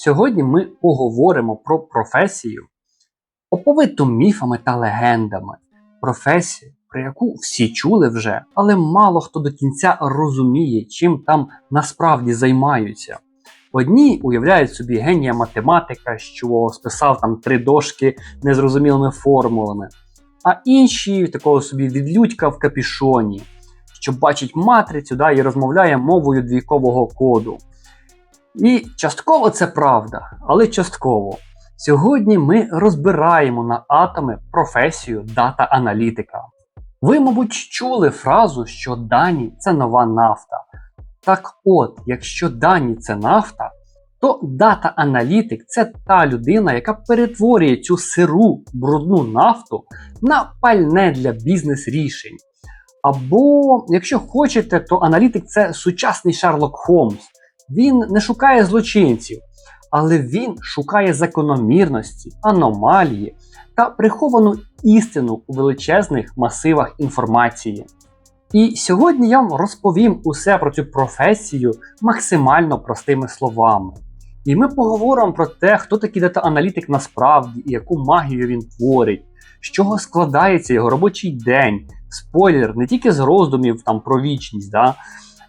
Сьогодні ми поговоримо про професію, оповиту міфами та легендами. Професію, про яку всі чули вже, але мало хто до кінця розуміє, чим там насправді займаються. Одні уявляють собі генія математика, що списав там три дошки незрозумілими формулами, а інші такого собі відлюдька в капішоні, що бачить матрицю да, і розмовляє мовою двійкового коду. І частково це правда, але частково. Сьогодні ми розбираємо на атоми професію дата-аналітика. Ви, мабуть, чули фразу, що дані це нова нафта. Так от, якщо дані це нафта, то дата-аналітик це та людина, яка перетворює цю сиру брудну нафту на пальне для бізнес-рішень. Або, якщо хочете, то аналітик це сучасний Шерлок Холмс. Він не шукає злочинців, але він шукає закономірності, аномалії та приховану істину у величезних масивах інформації. І сьогодні я вам розповім усе про цю професію максимально простими словами. І ми поговоримо про те, хто такий дата-аналітик насправді і яку магію він творить, з чого складається його робочий день, спойлер, не тільки з роздумів там про вічність. Да?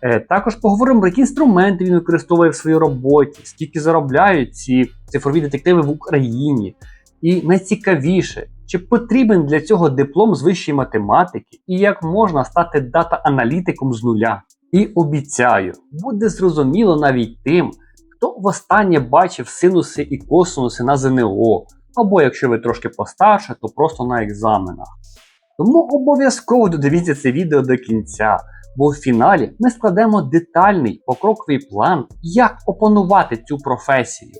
Е, Також поговоримо про які інструменти він використовує в своїй роботі, скільки заробляють ці цифрові детективи в Україні. І найцікавіше, чи потрібен для цього диплом з вищої математики і як можна стати дата-аналітиком з нуля. І обіцяю, буде зрозуміло навіть тим, хто востаннє бачив синуси і косинуси на ЗНО, або якщо ви трошки постарше, то просто на екзаменах. Тому обов'язково додивіться це відео до кінця, бо в фіналі ми складемо детальний покроковий план, як опанувати цю професію.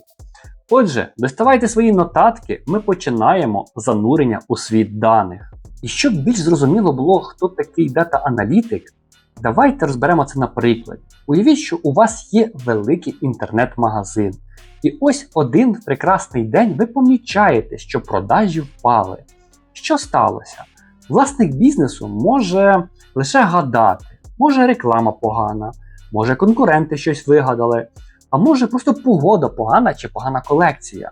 Отже, доставайте свої нотатки, ми починаємо занурення у світ даних. І щоб більш зрозуміло було, хто такий дата-аналітик, давайте розберемо це на прикладі. Уявіть, що у вас є великий інтернет-магазин. І ось один прекрасний день ви помічаєте, що продажі впали. Що сталося? Власник бізнесу може лише гадати, може реклама погана, може конкуренти щось вигадали, а може просто погода погана чи погана колекція.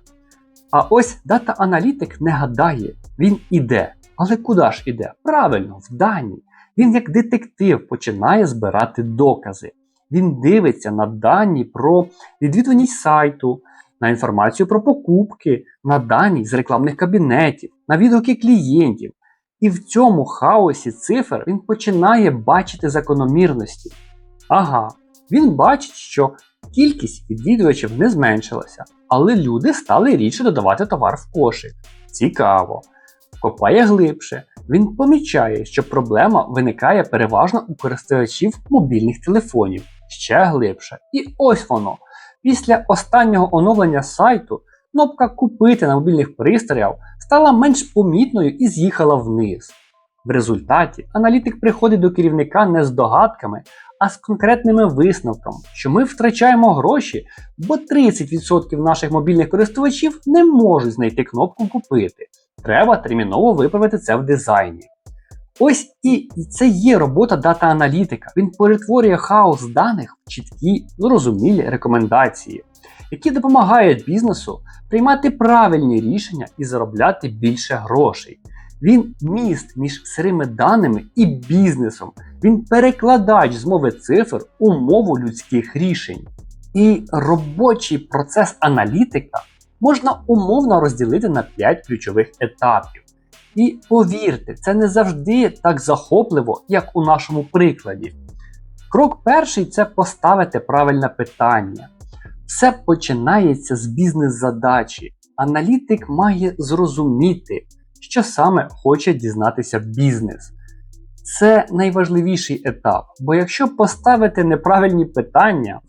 А ось дата-аналітик не гадає, він іде. Але куди ж іде? Правильно, в дані. Він як детектив починає збирати докази. Він дивиться на дані про відвідуваність сайту, на інформацію про покупки, на дані з рекламних кабінетів, на відгуки клієнтів. І в цьому хаосі цифр він починає бачити закономірності. Ага, він бачить, що кількість відвідувачів не зменшилася, але люди стали рідше додавати товар в кошик. Цікаво. Копає глибше. Він помічає, що проблема виникає переважно у користувачів мобільних телефонів ще глибше. І ось воно. Після останнього оновлення сайту кнопка Купити на мобільних пристроях стала менш помітною і з'їхала вниз. В результаті аналітик приходить до керівника не з догадками, а з конкретними висновками, що ми втрачаємо гроші, бо 30% наших мобільних користувачів не можуть знайти кнопку Купити. Треба терміново виправити це в дизайні. Ось і це є робота дата-аналітика. Він перетворює хаос даних в чіткі, зрозумілі рекомендації, які допомагають бізнесу приймати правильні рішення і заробляти більше грошей. Він міст між сирими даними і бізнесом. Він перекладач з мови цифр у мову людських рішень. І робочий процес аналітика можна умовно розділити на 5 ключових етапів. І повірте, це не завжди так захопливо, як у нашому прикладі. Крок перший це поставити правильне питання. Все починається з бізнес-задачі. Аналітик має зрозуміти, що саме хоче дізнатися бізнес. Це найважливіший етап, бо якщо поставити неправильні питання,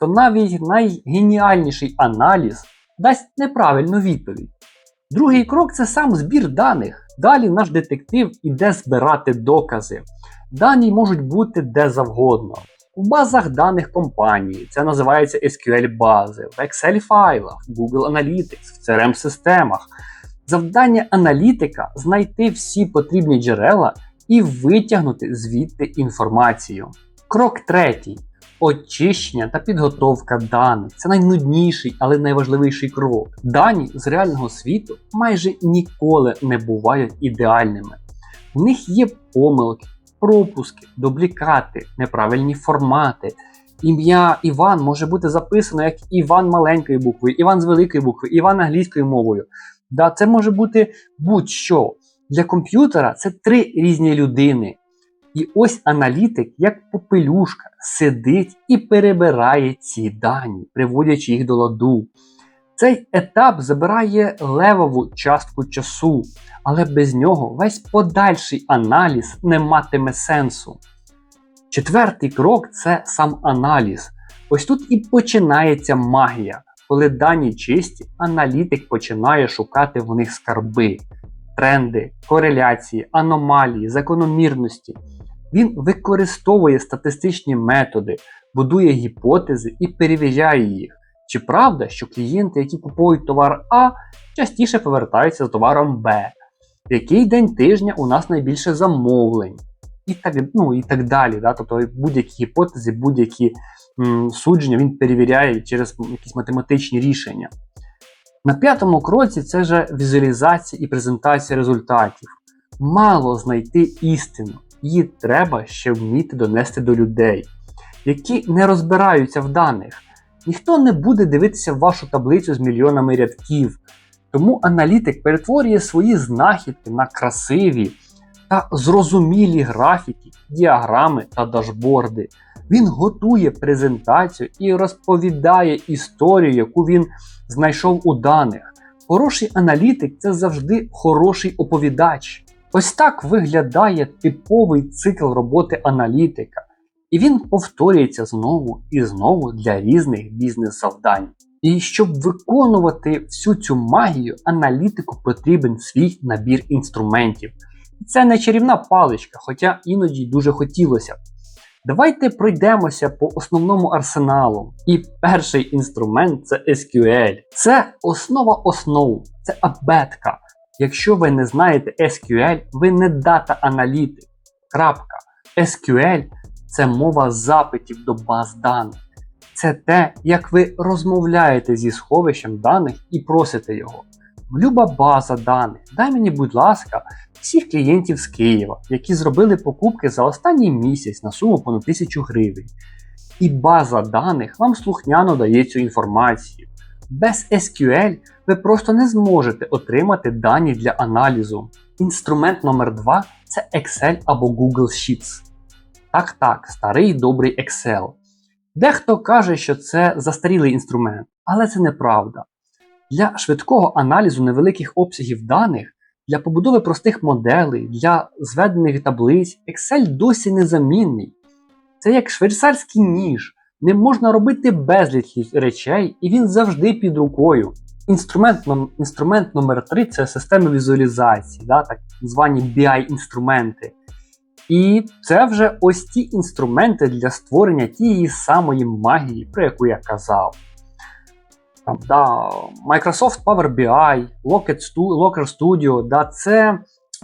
то навіть найгеніальніший аналіз дасть неправильну відповідь. Другий крок це сам збір даних. Далі наш детектив іде збирати докази. Дані можуть бути де завгодно. У базах даних компанії, це називається SQL бази, в Excel файлах, в Google Analytics, в crm системах Завдання аналітика знайти всі потрібні джерела і витягнути звідти інформацію. Крок третій. Очищення та підготовка даних це найнудніший, але найважливіший крок. Дані з реального світу майже ніколи не бувають ідеальними. В них є помилки, пропуски, дублікати, неправильні формати. Ім'я Іван може бути записано як Іван маленькою буквою, Іван з великою буквою, Іван англійською мовою. Да, це може бути будь-що. Для комп'ютера це три різні людини. І ось аналітик, як попелюшка, сидить і перебирає ці дані, приводячи їх до ладу. Цей етап забирає левову частку часу, але без нього весь подальший аналіз не матиме сенсу. Четвертий крок це сам аналіз. Ось тут і починається магія. Коли дані чисті, аналітик починає шукати в них скарби, тренди, кореляції, аномалії, закономірності. Він використовує статистичні методи, будує гіпотези і перевіряє їх. Чи правда, що клієнти, які купують товар А, частіше повертаються з товаром Б? В який день тижня у нас найбільше замовлень? І так ну, і так далі. Да? Тобто будь-які гіпотези, будь-які судження він перевіряє через якісь математичні рішення. На п'ятому кроці це вже візуалізація і презентація результатів. Мало знайти істину, її треба ще вміти донести до людей, які не розбираються в даних. Ніхто не буде дивитися вашу таблицю з мільйонами рядків. Тому аналітик перетворює свої знахідки на красиві та зрозумілі графіки, діаграми та дашборди. Він готує презентацію і розповідає історію, яку він знайшов у даних. Хороший аналітик це завжди хороший оповідач. Ось так виглядає типовий цикл роботи аналітика. І він повторюється знову і знову для різних бізнес-завдань. І щоб виконувати всю цю магію, аналітику потрібен свій набір інструментів. І це не чарівна паличка, хоча іноді дуже хотілося. Давайте пройдемося по основному арсеналу. І перший інструмент це SQL. Це основа основ, це абетка. Якщо ви не знаєте SQL, ви не дата-аналітик. Крапка. SQL це мова запитів до баз даних. Це те, як ви розмовляєте зі сховищем даних і просите його. Люба база даних. Дай мені, будь ласка, всіх клієнтів з Києва, які зробили покупки за останній місяць на суму понад 1000 гривень. І база даних вам слухняно дає цю інформацію. Без SQL ви просто не зможете отримати дані для аналізу. Інструмент номер 2 це Excel або Google Sheets. Так, так, старий добрий Excel. Дехто каже, що це застарілий інструмент, але це неправда. Для швидкого аналізу невеликих обсягів даних, для побудови простих моделей, для зведених таблиць Excel досі незамінний. Це як швейцарський ніж. Не можна робити безліч речей, і він завжди під рукою. Інструмент, інструмент номер 3 це системи візуалізації, да, так звані BI-інструменти. І це вже ось ті інструменти для створення тієї самої магії, про яку я казав. Да, Microsoft Power BI, Locker Studio да, це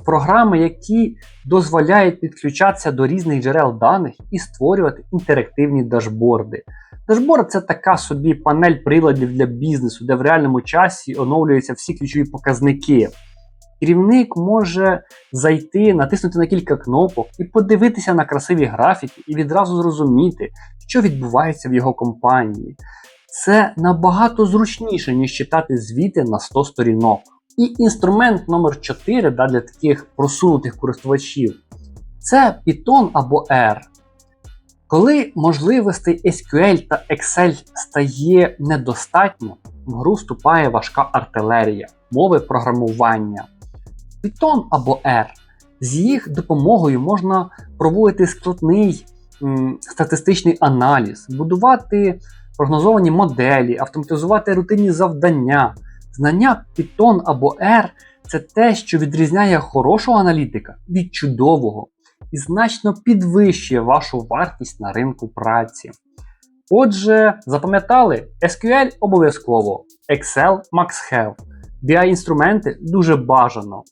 програми, які дозволяють підключатися до різних джерел даних і створювати інтерактивні дашборди. Дашборд це така собі панель приладів для бізнесу, де в реальному часі оновлюються всі ключові показники. Керівник може зайти, натиснути на кілька кнопок і подивитися на красиві графіки і відразу зрозуміти, що відбувається в його компанії. Це набагато зручніше, ніж читати звіти на 100 сторінок. І інструмент номер 4 да, для таких просунутих користувачів це Python або R. Коли можливостей SQL та Excel стає недостатньо, в гру вступає важка артилерія, мови програмування. Python або R. З їх допомогою можна проводити складний статистичний аналіз, будувати прогнозовані моделі, автоматизувати рутинні завдання. Знання Python або R це те, що відрізняє хорошого аналітика від чудового і значно підвищує вашу вартість на ринку праці. Отже, запам'ятали, SQL обов'язково, Excel Max Have. BI-інструменти дуже бажано.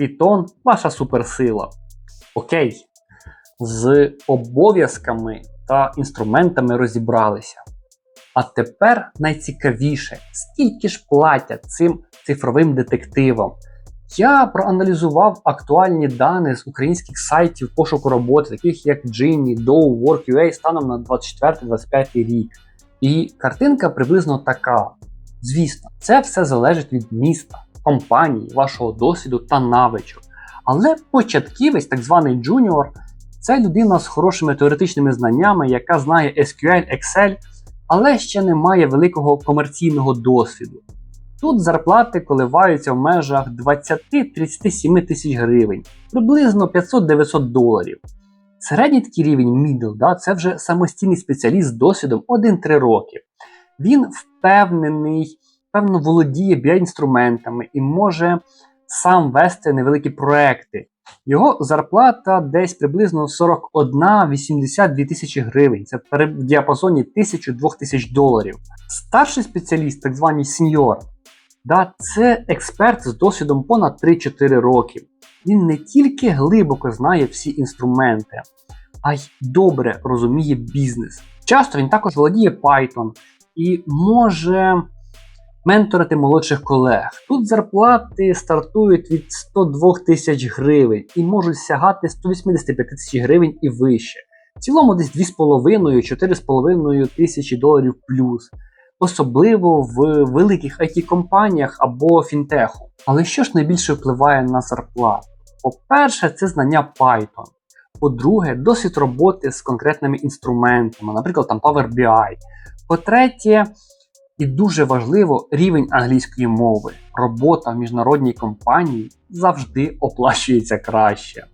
Python ваша суперсила. Окей. З обов'язками та інструментами розібралися. А тепер найцікавіше, скільки ж платять цим цифровим детективам. Я проаналізував актуальні дані з українських сайтів пошуку роботи, таких як Gini, Dow, Work.ua станом на 24-25 рік. І картинка приблизно така. Звісно, це все залежить від міста, компанії, вашого досвіду та навичок. Але початківець, так званий джуніор, це людина з хорошими теоретичними знаннями, яка знає SQL, Excel, але ще не має великого комерційного досвіду. Тут зарплати коливаються в межах 20-37 тисяч гривень, приблизно 500-900 доларів. Середній такий рівень middle, да, це вже самостійний спеціаліст з досвідом 1-3 роки. Він впевнений, певно володіє біоінструментами і може сам вести невеликі проекти. Його зарплата десь приблизно 41-82 тисячі гривень. Це в діапазоні 1000-2000 тисяч доларів. Старший спеціаліст, так званий сеньор, да, це експерт з досвідом понад 3-4 роки. Він не тільки глибоко знає всі інструменти, а й добре розуміє бізнес. Часто він також володіє Python і може менторити молодших колег. Тут зарплати стартують від 102 тисяч гривень і можуть сягати 185 тисяч гривень і вище. В цілому десь 2,5-4,5 тисячі доларів плюс. Особливо в великих it компаніях або фінтеху. Але що ж найбільше впливає на зарплату? По-перше, це знання Python. По-друге, досвід роботи з конкретними інструментами, наприклад, там Power BI. По-третє, і дуже важливо рівень англійської мови. Робота в міжнародній компанії завжди оплачується краще.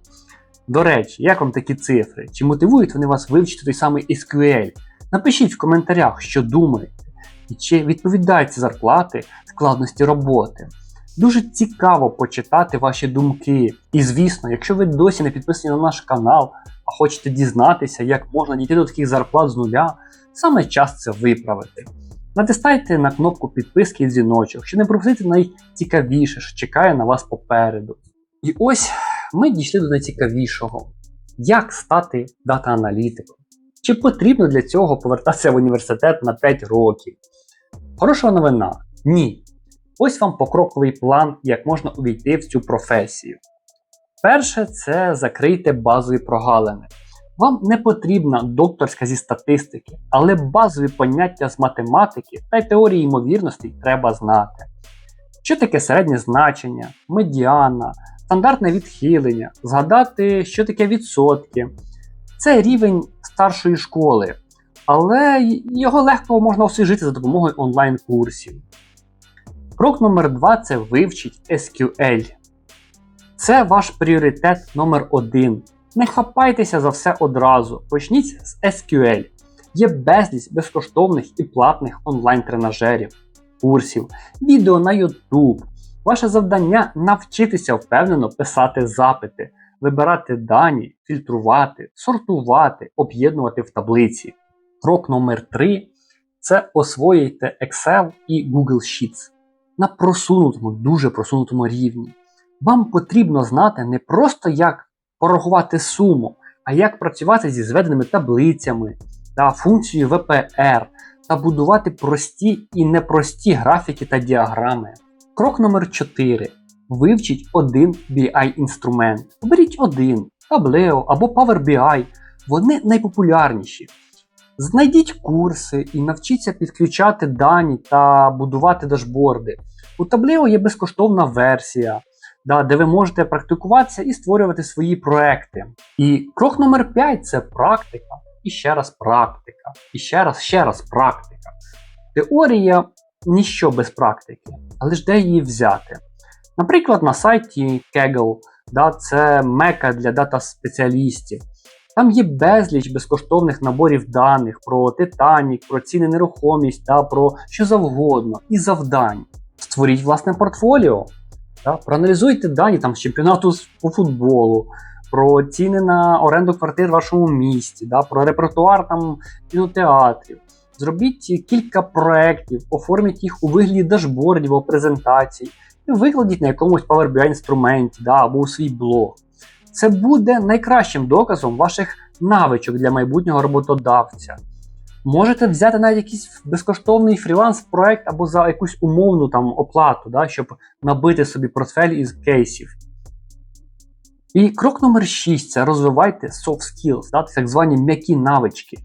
До речі, як вам такі цифри? Чи мотивують вони вас вивчити той самий SQL? Напишіть в коментарях, що думаєте, і чи відповідають ці зарплати складності роботи. Дуже цікаво почитати ваші думки. І звісно, якщо ви досі не підписані на наш канал, а хочете дізнатися, як можна дійти до таких зарплат з нуля, саме час це виправити. Натискайте на кнопку підписки і дзвіночок, щоб не пропустити найцікавіше, що чекає на вас попереду. І ось ми дійшли до найцікавішого: як стати дата-аналітиком? Чи потрібно для цього повертатися в університет на 5 років? Хороша новина? Ні. Ось вам покроковий план, як можна увійти в цю професію. Перше, це закрийте базові прогалини. Вам не потрібна докторська зі статистики, але базові поняття з математики та й теорії ймовірностей треба знати. Що таке середнє значення, медіана, стандартне відхилення, згадати, що таке відсотки. Це рівень старшої школи, але його легко можна освіжити за допомогою онлайн-курсів. Крок номер 2 це вивчіть SQL. Це ваш пріоритет номер 1 Не хапайтеся за все одразу. Почніть з SQL. Є безліч безкоштовних і платних онлайн-тренажерів, курсів, відео на YouTube. Ваше завдання навчитися впевнено писати запити, вибирати дані, фільтрувати, сортувати, об'єднувати в таблиці. Крок номер 3 це освоїти Excel і Google Sheets на просунутому, дуже просунутому рівні. Вам потрібно знати не просто як порахувати суму, а як працювати зі зведеними таблицями та функцією VPR та будувати прості і непрості графіки та діаграми. Крок номер 4. Вивчіть один BI-інструмент. Оберіть один, Tableau або Power BI. Вони найпопулярніші. Знайдіть курси і навчіться підключати дані та будувати дашборди. У Tableau є безкоштовна версія, да, де ви можете практикуватися і створювати свої проекти. І крок номер 5 це практика. І ще раз практика. І ще раз, ще раз практика. Теорія ніщо без практики, але ж де її взяти? Наприклад, на сайті Kaggle, да, це мека для дата-спеціалістів. Там є безліч безкоштовних наборів даних про Титанік, про ціни нерухомість та про що завгодно і завдань. Створіть власне портфоліо, та, проаналізуйте дані там, з чемпіонату по футболу, про ціни на оренду квартир в вашому місті, да, про репертуар там кінотеатрів. Зробіть кілька проєктів, оформіть їх у вигляді дашбордів або презентацій і викладіть на якомусь Power BI інструменті да, або у свій блог. Це буде найкращим доказом ваших навичок для майбутнього роботодавця. Можете взяти навіть якийсь безкоштовний фріланс-проект або за якусь умовну там оплату, да, щоб набити собі портфель із кейсів. І крок номер 6 це розвивайте soft skills, да, так звані м'які навички,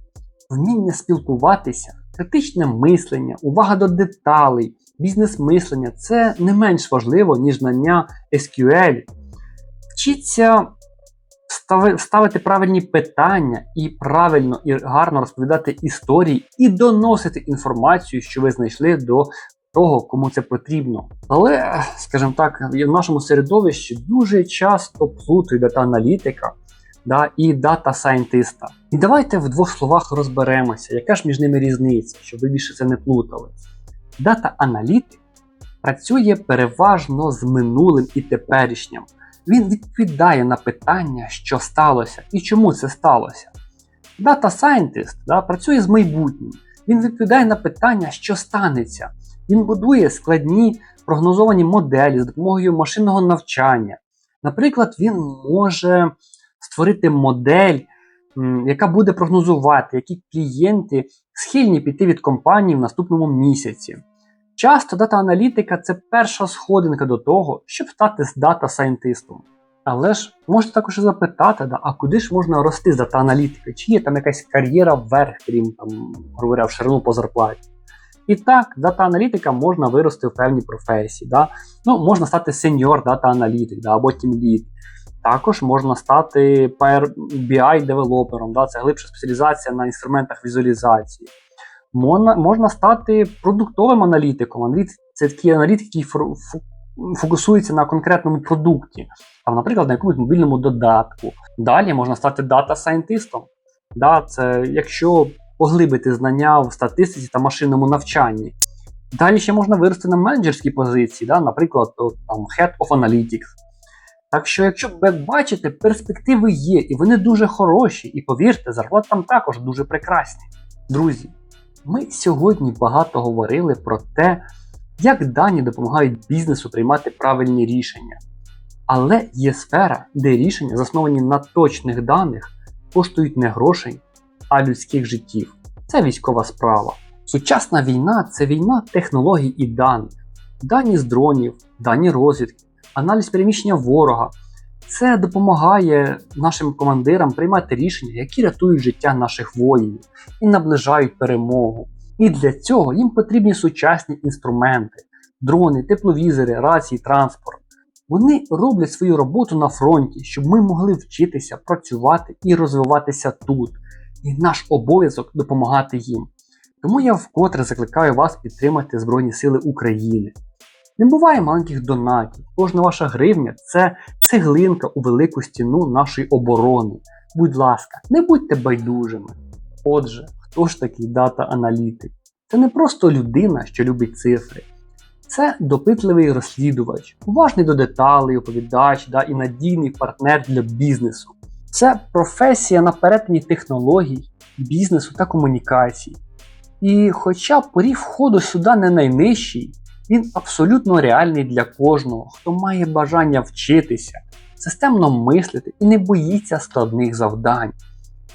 вміння спілкуватися, критичне мислення, увага до деталей, бізнес-мислення це не менш важливо, ніж знання SQL. Вчіться ставити правильні питання і правильно і гарно розповідати історії і доносити інформацію, що ви знайшли до того, кому це потрібно. Але, скажімо так, в нашому середовищі дуже часто плутають дата-аналітика да, і дата-сайентиста. І давайте в двох словах розберемося, яка ж між ними різниця, щоб ви більше це не плутали. Дата-аналітик працює переважно з минулим і теперішнім. Він відповідає на питання, що сталося і чому це сталося. Data Scientist да, працює з майбутнім. Він відповідає на питання, що станеться. Він будує складні прогнозовані моделі з допомогою машинного навчання. Наприклад, він може створити модель, яка буде прогнозувати, які клієнти схильні піти від компанії в наступному місяці. Часто дата-аналітика це перша сходинка до того, щоб стати дата-сайентистом. Але ж можете також запитати, да, а куди ж можна рости з дата-аналітики? Чи є там якась кар'єра вверх, крім там, говоря, в ширину по зарплаті? І так, дата-аналітика можна вирости в певній професії. Да? Ну, можна стати сеньор дата-аналітик да, або тімлід. Також можна стати BI девелопером, да? це глибша спеціалізація на інструментах візуалізації. Можна, можна стати продуктовим аналітиком. Аналіт, це такий аналітик, який фокусується на конкретному продукті, там, наприклад, на якомусь мобільному додатку. Далі можна стати дата-сайентистом. Да, це якщо поглибити знання в статистиці та машинному навчанні. Далі ще можна вирости на менеджерській позиції, да, наприклад, там, Head of Analytics. Так що, якщо ви бачите, перспективи є, і вони дуже хороші, і повірте, зарплати там також дуже прекрасні. Друзі, ми сьогодні багато говорили про те, як дані допомагають бізнесу приймати правильні рішення. Але є сфера, де рішення, засновані на точних даних, коштують не грошей, а людських життів. Це військова справа. Сучасна війна це війна технологій і даних. Дані з дронів, дані розвідки, аналіз переміщення ворога. Це допомагає нашим командирам приймати рішення, які рятують життя наших воїнів і наближають перемогу. І для цього їм потрібні сучасні інструменти: дрони, тепловізори, рації, транспорт. Вони роблять свою роботу на фронті, щоб ми могли вчитися, працювати і розвиватися тут. І наш обов'язок допомагати їм. Тому я вкотре закликаю вас підтримати Збройні Сили України. Не буває маленьких донатів. Кожна ваша гривня це цеглинка у велику стіну нашої оборони. Будь ласка, не будьте байдужими. Отже, хто ж такий дата-аналітик? Це не просто людина, що любить цифри. Це допитливий розслідувач, уважний до деталей, оповідач да, і надійний партнер для бізнесу. Це професія на перетині технологій, бізнесу та комунікацій. І хоча поріг входу сюди не найнижчий, він абсолютно реальний для кожного, хто має бажання вчитися, системно мислити і не боїться складних завдань.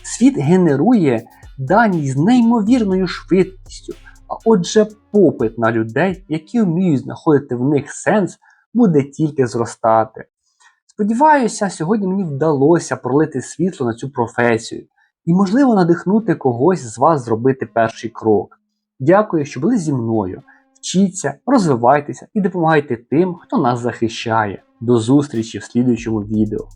Світ генерує дані з неймовірною швидкістю, а отже, попит на людей, які вміють знаходити в них сенс, буде тільки зростати. Сподіваюся, сьогодні мені вдалося пролити світло на цю професію і, можливо, надихнути когось з вас зробити перший крок. Дякую, що були зі мною. Вчіться, розвивайтеся і допомагайте тим, хто нас захищає. До зустрічі в слідуючому відео.